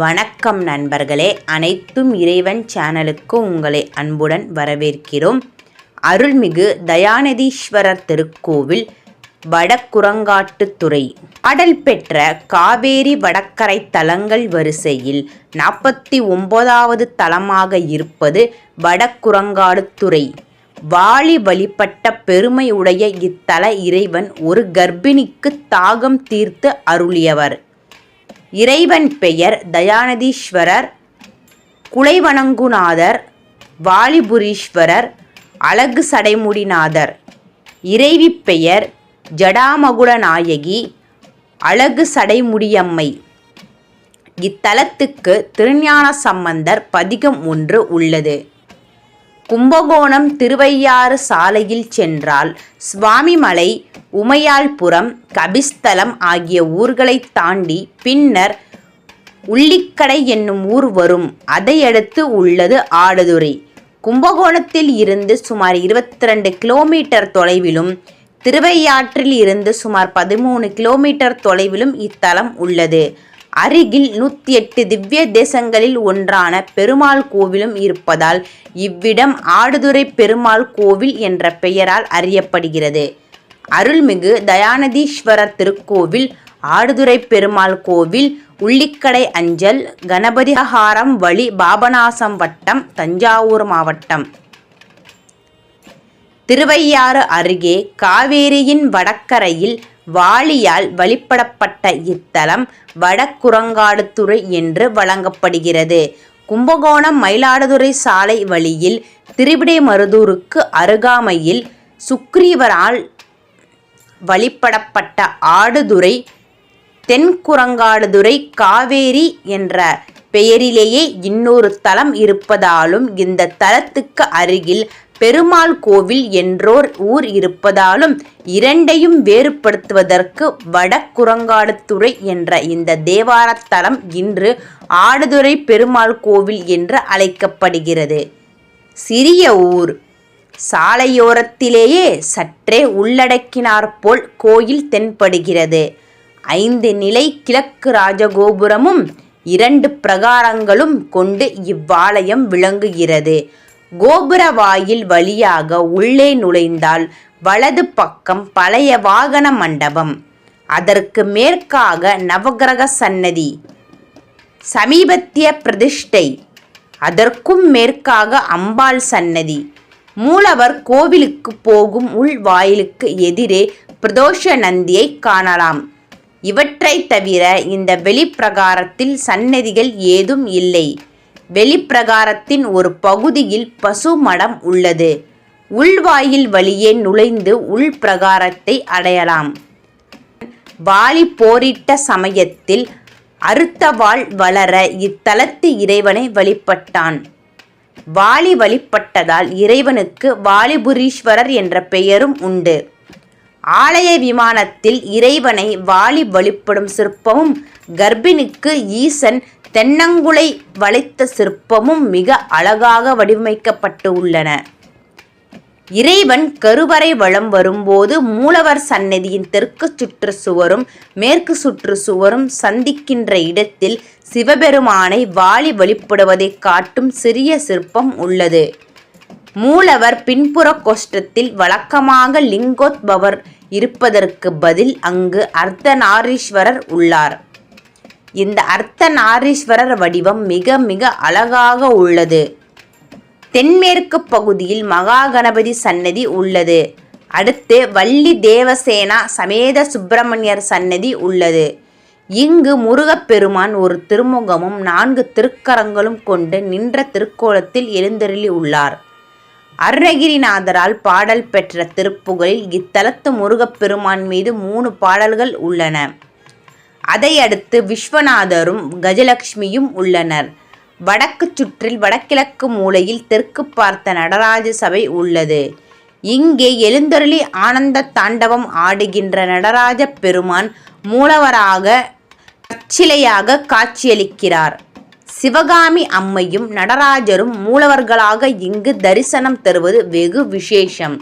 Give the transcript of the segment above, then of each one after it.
வணக்கம் நண்பர்களே. அனைத்தும் இறைவன் சேனலுக்கு உங்களை அன்புடன் வரவேற்கிறோம். அருள்மிகு தயாநிதீஸ்வரர் திருக்கோவில் வடக்குரங்காட்டுத்துறை பாடல் பெற்ற காவேரி வடக்கரை தலங்கள் வரிசையில் நாற்பத்தி ஒன்பதாவது தலமாக இருப்பது வடக்குரங்காடுத்துறை வாளி வழிபட்ட பெருமை உடைய இத்தல இறைவன் ஒரு கர்ப்பிணிக்கு தாகம் தீர்த்து அருளியவர். இறைவன் பெயர் தயாநதீஸ்வரர் குலைவணங்குநாதர் வாலிபுரீஸ்வரர் அழகு சடைமுடிநாதர். இறைவி பெயர் ஜடாமகுடநாயகி அழகு சடைமுடியம்மை. இத்தலத்துக்கு திருஞான சம்பந்தர் பதிகம் ஒன்று உள்ளது. கும்பகோணம் திருவையாறு சாலையில் சென்றால் சுவாமிமலை உமையாள்புரம் கபிஸ்தலம் ஆகிய ஊர்களை தாண்டி பின்னர் உள்ளிக்கடை என்னும் ஊர் வரும். அதையடுத்து உள்ளது ஆடுதுறை. கும்பகோணத்தில் இருந்து சுமார் இருபத்தி ரெண்டு கிலோமீட்டர் தொலைவிலும் திருவையாற்றில் இருந்து சுமார் பதிமூணு கிலோமீட்டர் தொலைவிலும் இத்தலம் உள்ளது. அருகில் நூற்றி எட்டு திவ்ய தேசங்களில் ஒன்றான பெருமாள் கோவிலும் இருப்பதால் இவ்விடம் ஆடுதுறை பெருமாள் கோவில் என்ற பெயரால் அறியப்படுகிறது. அருள்மிகு தயானதீஸ்வரர் திருக்கோவில் ஆடுதுறை பெருமாள் கோவில் உள்ளிக்கடை அஞ்சல் கணபதிஹாரம் வழி பாபநாசம் வட்டம் தஞ்சாவூர் மாவட்டம். திருவையாறு அருகே காவேரியின் வடக்கரையில் வாளியால் வழிபடப்பட்ட இத்தலம் வடக்குரங்காடுதுறை என்று வழங்கப்படுகிறது. கும்பகோணம் மயிலாடுதுறை சாலை வழியில் திருவிடைமருதூருக்கு அருகாமையில் சுக்ரீவரால் வழிபடப்பட்ட ஆடுதுறை தென்குரங்காடுதுறை காவேரி என்ற பெயரிலேயே இன்னொரு தலம் இருப்பதாலும் இந்த தலத்துக்கு அருகில் பெருமாள் கோவில் என்றோர் ஊர் இருப்பதாலும் இரண்டையும் வேறுபடுத்துவதற்கு வடக்குரங்காடுத்துறை என்ற இந்த தேவாரத்தலம் இன்று ஆடுதுறை பெருமாள் கோவில் என்று அழைக்கப்படுகிறது. சிறிய ஊர். சாலையோரத்திலேயே சற்றே உள்ளடக்கினாற்போல் கோயில் தென்படுகிறது. ஐந்து நிலை கிழக்கு ராஜகோபுரமும் இரண்டு பிரகாரங்களும் கொண்டு இவ்வாலயம் விளங்குகிறது. கோபுர வாயில் வழியாக உள்ளே நுழைந்தால் வலது பக்கம் பழைய வாகன மண்டபம். அதற்கு மேற்காக நவகிரக சன்னதி. சமீபத்திய பிரதிஷ்டை. அதற்கும் மேற்காக அம்பாள் சன்னதி. மூலவர் கோவிலுக்கு போகும் உள் வாயிலுக்கு எதிரே பிரதோஷ நந்தியை காணலாம். இவற்றை தவிர இந்த வெளிப்பிரகாரத்தில் சன்னதிகள் ஏதும் இல்லை. வெளிப்பிரகாரத்தின் ஒரு பகுதியில் பசு மடம் உள்ளது. உள்வாயில் வழியே நுழைந்து உள்பிரகாரத்தை அடையலாம். வாலி போரிட்ட சமயத்தில் அறுத்தவாள் வளர இத்தலத்து இறைவனை வழிபட்டான். வாலி வழிபட்டதால் இறைவனுக்கு வாலிபுரீஸ்வரர் என்ற பெயரும் உண்டு. ஆலய விமானத்தில் இறைவனை வாலி வழிபடும் சிற்பமும் கர்ப்பிணிக்கு ஈசன் தென்னங்குலை வளைத்த சிற்பமும் மிக அழகாக வடிவமைக்கப்பட்டு உள்ளன. இறைவன் கருவறை வளம் வரும்போது மூலவர் சன்னதியின் தெற்கு சுற்று சுவரும் மேற்கு சுற்று சுவரும் சந்திக்கின்ற இடத்தில் சிவபெருமானை வாலி வழிபடுவதை காட்டும் சிறிய சிற்பம் உள்ளது. மூலவர் பின்புற கோஷ்டத்தில் வழக்கமாக லிங்கோத்பவர் இருப்பதற்கு பதில் அங்கு அர்த்தநாரீஸ்வரர் உள்ளார். இந்த அர்த்தநாரீஸ்வரர் வடிவம் மிக மிக அழகாக உள்ளது. தென்மேற்கு பகுதியில் மகாகணபதி சன்னதி உள்ளது. அடுத்து வள்ளி தேவசேனா சமேத சுப்பிரமணியர் சன்னதி உள்ளது. இங்கு முருகப்பெருமான் ஒரு திருமுகமும் நான்கு திருக்கரங்களும் கொண்டு நின்ற திருக்கோலத்தில் எழுந்தருளி உள்ளார். அருணகிரிநாதரால் பாடல் பெற்ற திருப்புகளில் இத்தலத்து முருகப்பெருமான் மீது மூணு பாடல்கள் உள்ளன. அதையடுத்து விஸ்வநாதரும் கஜலட்சுமியும் உள்ளனர். வடக்கு சுற்றில் வடகிழக்கு மூலையில் தெற்கு பார்த்த நடராஜ சபை உள்ளது. இங்கே எழுந்தருளி ஆனந்த தாண்டவம் ஆடுகின்ற நடராஜ பெருமான் மூலவராக கச்சிலையாக காட்சியளிக்கிறார். சிவகாமி அம்மையும் நடராஜரும் மூலவர்களாக இங்கு தரிசனம் தருவது வெகு விசேஷம்.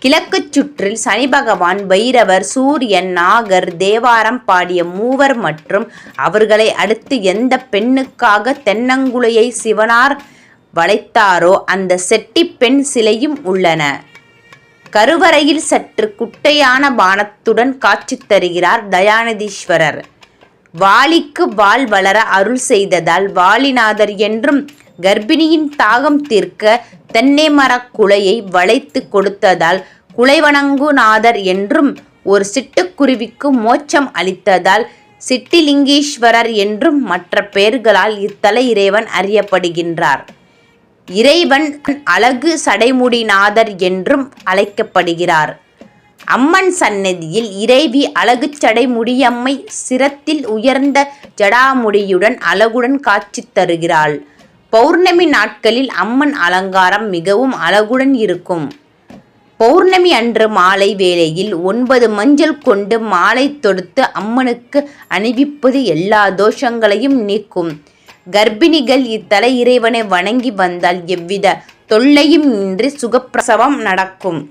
கிழக்குச் சுற்றில் சனி பகவான் பைரவர் சூரியன் நாகர் தேவாரம் பாடிய மூவர் மற்றும் அவர்களை அடுத்து எந்த பெண்ணுக்காக தென்னங்குலையை சிவனார் வளைத்தாரோ அந்த செட்டிப் பெண் சிலையும் உள்ளன. கருவறையில் சற்று குட்டையான பானத்துடன் காட்சி தருகிறார் தயாநிதீஸ்வரர் வாலிக்கு வால் வளர அருள் செய்ததால் வாலிநாதர் என்றும் கர்ப்பிணியின் தாகம் தீர்க்க தென்னை மரக் குலையை வளைத்து கொடுத்ததால் குலைவணங்குநாதர் என்றும் ஒரு சிட்டுக்குருவிக்கு மோட்சம் அளித்ததால் சிட்டிலிங்கீஸ்வரர் என்றும் மற்ற பெயர்களால் இத்தல இறைவன் அறியப்படுகின்றார். இறைவன் அழகு சடைமுடிநாதர் என்றும் அழைக்கப்படுகிறார். அம்மன் சந்நதியில் இறைவி அழகு சடைமுடியம்மை சிரத்தில் உயர்ந்த ஜடாமுடியுடன் அழகுடன் காட்சி தருகிறாள். பௌர்ணமி நாட்களில் அம்மன் அலங்காரம் மிகவும் அழகுடன் இருக்கும். பௌர்ணமி அன்று மாலை வேளையில் ஒன்பது மஞ்சள் கொண்டு மாலை தொடுத்து அம்மனுக்கு அணிவிப்பது எல்லா தோஷங்களையும் நீக்கும். கர்ப்பிணிகள் இத்தலை இறைவனை வணங்கி வந்தால் எவ்வித தொல்லையும் இன்றி சுகப்பிரசவம் நடக்கும்.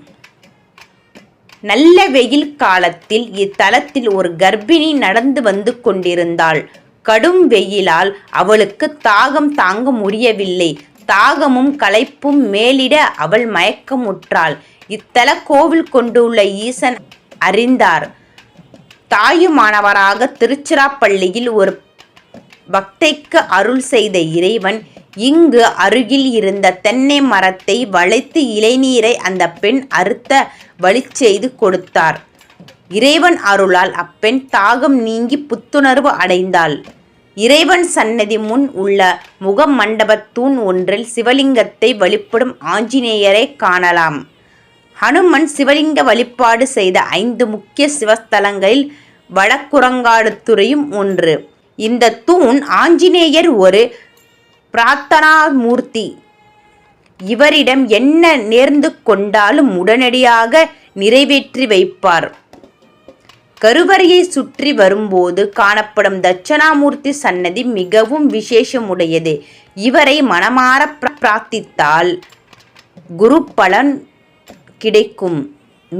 நல்ல வெயில் காலத்தில் இத்தலத்தில் ஒரு கர்ப்பிணி நடந்து வந்து கொண்டிருந்தாள். கடும் வெயிலால் அவளுக்கு தாகம் தாங்க முடியவில்லை. தாகமும் களைப்பும் மேலிட அவள் மயக்கமுற்றாள். இத்தல கோவில் கொண்டுள்ள ஈசன் அறிந்தார். தாயுமானவராக திருச்சிராப்பள்ளியில் ஒரு பக்தைக்கு அருள் செய்த இறைவன் இங்கு அருகில் இருந்த தென்னை மரத்தை வளைத்து இளைநீரை அந்த பெண் அறுத்த வழி செய்து கொடுத்தார். இறைவன் அருளால் அப்பெண் தாகம் நீங்கி புத்துணர்வு அடைந்தாள். இறைவன் சன்னதி முன் உள்ள முகமண்டபத் தூண் ஒன்றில் சிவலிங்கத்தை வழிபடும் ஆஞ்சநேயரை காணலாம். ஹனுமன் சிவலிங்க வழிபாடு செய்த ஐந்து முக்கிய சிவஸ்தலங்களில் வடக்குரங்காடுதுறையும் ஒன்று. இந்த தூண் ஆஞ்சநேயர் ஒரு பிரார்த்தனாமூர்த்தி இவரிடம் என்ன நேர்ந்து கொண்டாலும் உடனடியாக நிறைவேற்றி வைப்பார். கருவறையை சுற்றி வரும்போது காணப்படும் தட்சணாமூர்த்தி சன்னதி மிகவும் விசேஷமுடையது. இவரை மனமாற பிரார்த்தித்தால் குரு பலன் கிடைக்கும்.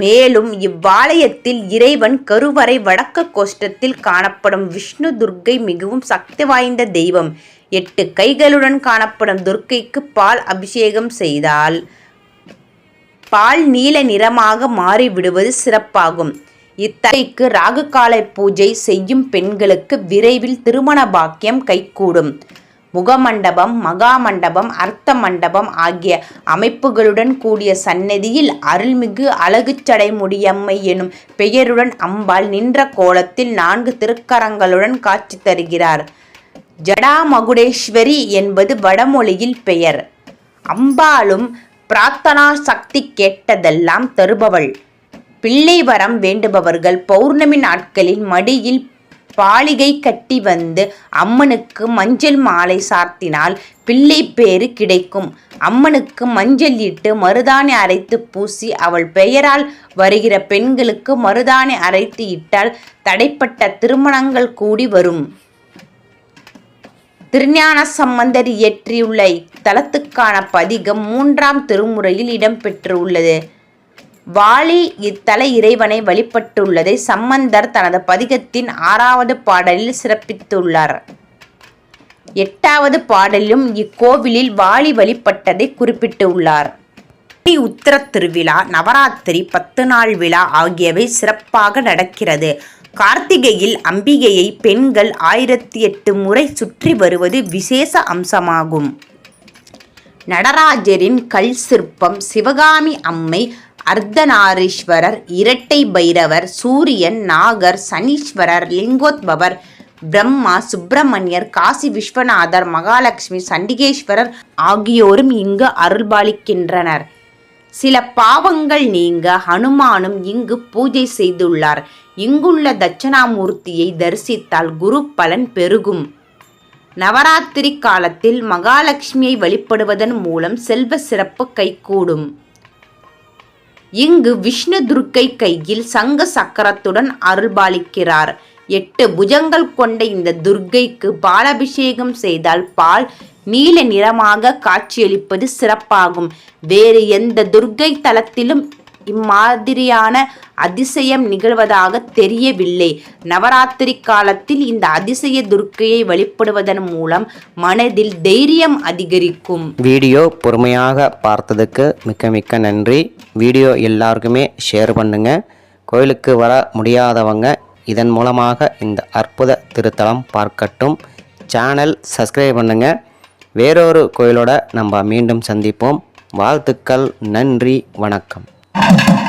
மேலும் இவ்வாலயத்தில் இறைவன் கருவறை வடக்கு கோஷ்டத்தில் காணப்படும் விஷ்ணு துர்க்கை மிகவும் சக்தி வாய்ந்த தெய்வம். எட்டு கைகளுடன் காணப்படும் துர்க்கைக்கு பால் அபிஷேகம் செய்தால் பால் நீல நிறமாக மாறிவிடுவது சிறப்பாகும். இத்தகைக்கு ராகு காலை பூஜை செய்யும் பெண்களுக்கு விரைவில் திருமண பாக்கியம் கைகூடும். முகமண்டபம் மகாமண்டபம் அர்த்த மண்டபம் ஆகிய அமைப்புகளுடன் கூடிய சன்னதியில் அருள்மிகு அழகுச்சடைமுடியம்மை எனும் பெயருடன் அம்பாள் நின்ற கோலத்தில் நான்கு திருக்கரங்களுடன் காட்சி தருகிறார். ஜடாமகுடேஸ்வரி என்பது வடமொழியில் பெயர். அம்பாளும் பிரார்த்தனா சக்தி கேட்டதெல்லாம் தருபவள். பிள்ளை வரம் வேண்டுபவர்கள் பௌர்ணமி நாட்களில் மடியில் பாலிகை கட்டி வந்து அம்மனுக்கு மஞ்சள் மாலை சார்த்தினால் பிள்ளை பேறு கிடைக்கும். அம்மனுக்கு மஞ்சள் இட்டு மருதாணி அரைத்து பூசி அவள் பெயரால் வருகிற பெண்களுக்கு மருதாணி அரைத்து இட்டால் தடைப்பட்ட திருமணங்கள் கூடி வரும். திருஞான சம்பந்தர் இயற்றியுள்ள இத்தலத்துக்கான பதிகம் மூன்றாம் திருமுறையில் இடம்பெற்றுள்ளது. வாலி இத்தல இறைவனை வழிபட்டுள்ளதை சம்பந்தர் தனது பதிகத்தின் ஆறாவது பாடலில் சிறப்பித்துள்ளார். எட்டாவது பாடலிலும் இக்கோவிலில் வாலி வழிபட்டதை குறிப்பிட்டுள்ளார். உத்திர திருவிழா நவராத்திரி பத்து நாள் விழா ஆகியவை சிறப்பாக நடக்கிறது. கார்த்திகையில் அம்பிகையை பெண்கள் ஆயிரத்தி எட்டு முறை சுற்றி வருவது விசேஷ அம்சமாகும். நடராஜரின் கல் சிற்பம் சிவகாமி அம்மை அர்த்தநாரீஸ்வரர் இரட்டை பைரவர் சூரியன் நாகர் சனீஸ்வரர் லிங்கோத்பவர் பிரம்மா சுப்பிரமணியர் காசி விஸ்வநாதர் மகாலட்சுமி சண்டிகேஸ்வரர் ஆகியோரும் இங்கு அருள்பாலிக்கின்றனர். சில பாவங்கள் நீங்க ஹனுமானும் இங்கு பூஜை செய்துள்ளார். இங்குள்ள தட்சணாமூர்த்தியை தரிசித்தால் குரு பலன் பெருகும். நவராத்திரி காலத்தில் மகாலட்சுமியை வழிபடுவதன் மூலம் செல்வ சிறப்பு கைகூடும். இங்கு விஷ்ணு துர்க்கை கையில் சங்க சக்கரத்துடன் அருள்பாலிக்கிறார். எட்டு புஜங்கள் கொண்ட இந்த துர்க்கைக்கு பாலாபிஷேகம் செய்தால் பால் நீல நிறமாக காட்சியளிப்பது சிறப்பாகும். வேறு எந்த துர்க்கை தலத்திலும் இம்மாதிரியான அதிசயம் நிகழ்வதாக தெரியவில்லை. நவராத்திரி காலத்தில் இந்த அதிசய துர்க்கையை வழிபடுவதன் மூலம் மனதில் தைரியம் அதிகரிக்கும். வீடியோ பொறுமையாக பார்த்ததுக்கு மிக்க மிக்க நன்றி. வீடியோ எல்லாருக்குமே ஷேர் பண்ணுங்க. கோயிலுக்கு வர முடியாதவங்க இதன் மூலமாக இந்த அற்புத திருத்தலம் பார்க்கட்டும். சேனல் சப்ஸ்கிரைப் பண்ணுங்க. வேறொரு கோயிலோட நம்ம மீண்டும் சந்திப்போம். வாழ்த்துக்கள் நன்றி வணக்கம். you